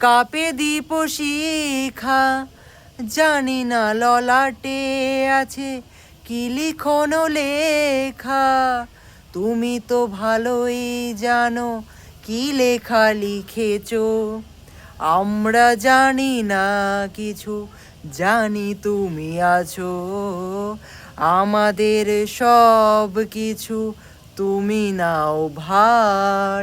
কাপে দীপ শিখা, জানি না ললাটে আছে কি লিখন লেখা। তুমি তো ভালোই জানো কি লেখা লিখেছো। আমরা জানি না কিছু, জানি তুমি আছো। আমাদের সব কিছু তুমি নাও ভার।